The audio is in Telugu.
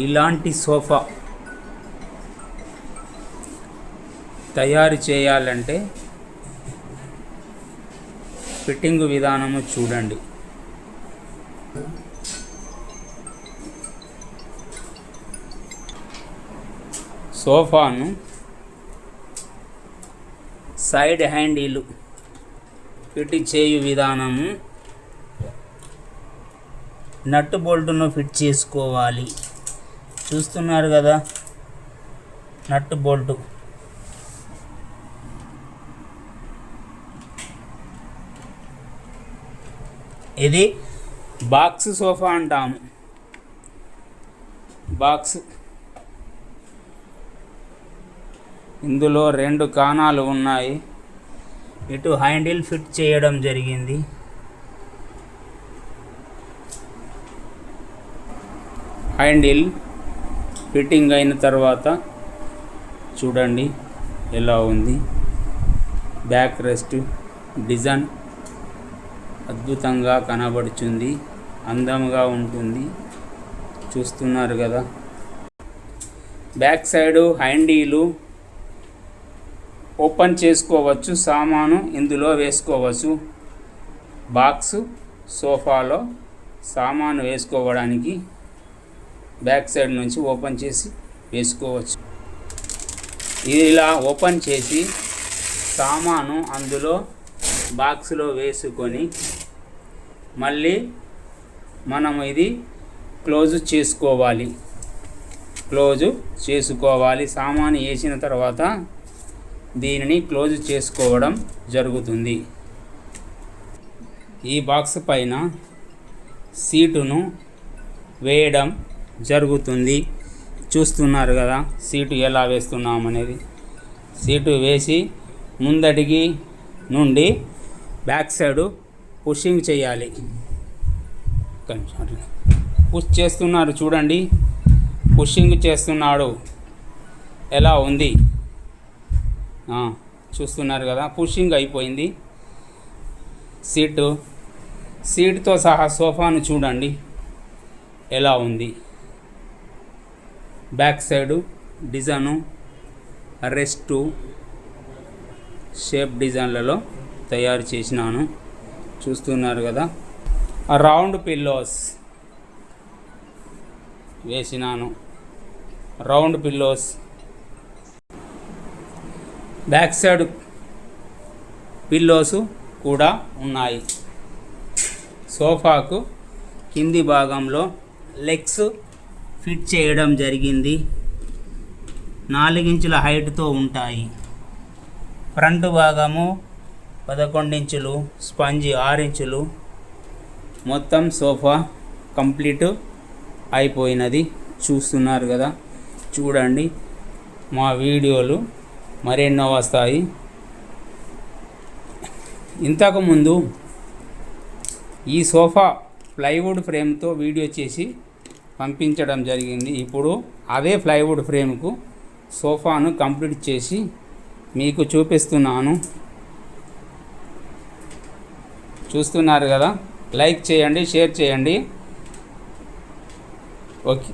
ఇలాంటి సోఫా తయారు చేయాలంటే ఫిట్టింగ్ విధానము చూడండి. సోఫాను సైడ్ హ్యాండిల్ ఫిట్ చేయు విధానము నట్టు బోల్టును ఫిట్ చేసుకోవాలి. చూస్తున్నారు కదా. Nut bolt. ఇది బాక్స్ సోఫా అంటాము. బాక్స్. ఇందులో రెండు కాణాలు ఉన్నాయి. ఇటు హ్యాండిల్ ఫిట్ చేయడం జరిగింది. హ్యాండిల్ ఫిట్టింగ్ అయిన తర్వాత చూడండి ఎలా ఉంది. బ్యాక్ రెస్ట్ డిజైన్ అద్భుతంగా కనబడుచుంది అందంగా ఉంటుంది. చూస్తున్నారు కదా. బ్యాక్ సైడు హ్యాండీలు ఓపెన్ చేసుకోవచ్చు సామాను ఇందులో వేసుకోవచ్చు. బాక్స్ సోఫాలో సామాను వేసుకోవడానికి బ్యాక్ సైడ్ నుంచి ఓపెన్ చేసి వేసుకోవచ్చు. ఇలా ఓపెన్ చేసి సామాను అందులో బాక్స్లో వేసుకొని మళ్ళీ మనం ఇది క్లోజ్ చేసుకోవాలి. క్లోజ్ చేసుకోవాలి. సామాను వేసిన తర్వాత దీనిని క్లోజ్ చేసుకోవడం జరుగుతుంది. ఈ బాక్స్ పైన సీటును వేయడం జరుగుతుంది. చూస్తున్నారు కదా సీటు ఎలా వేస్తున్నాం అనేది సీటు వేసి ముందటికి నుండి బ్యాక్ సైడు పుషింగ్ చేయాలి. పుష్ చేస్తున్నారు చూడండి. పుషింగ్ చేస్తున్నాడు. ఎలా ఉంది? చూస్తున్నారు కదా పుషింగ్ అయిపోయింది. సీటు సీటుతో సహా సోఫాను చూడండి. ఎలా ఉంది? Back side design rest shape డిజైన్లలో తయారు చేసినాను. చూస్తున్నారు కదా. రౌండ్ పిల్లోస్ వేసినాను. Round pillows. Back side pillows కూడా ఉన్నాయి. సోఫాకు కింది భాగంలో లెగ్స్ ఫిట్ చేయడం జరిగింది. నాలుగించుల హైట్తో ఉంటాయి. ఫ్రంట్ భాగము పదకొండు ఇంచులు స్పంజి ఆరు ఇంచులు మొత్తం సోఫా కంప్లీట్ అయిపోయినది. చూస్తున్నారు కదా? చూడండి. మా వీడియోలు మరెన్నో వస్తాయి. ఇంతకుముందు ఈ సోఫా ప్లైవుడ్ ఫ్రేమ్తో వీడియో చేసి పంపించడం జరిగింది. ఇప్పుడు అదే ప్లైవుడ్ ఫ్రేమ్కు సోఫాను కంప్లీట్ చేసి మీకు చూపిస్తున్నాను. చూస్తున్నారు కదా? లైక్ చేయండి షేర్ చేయండి. ఓకే.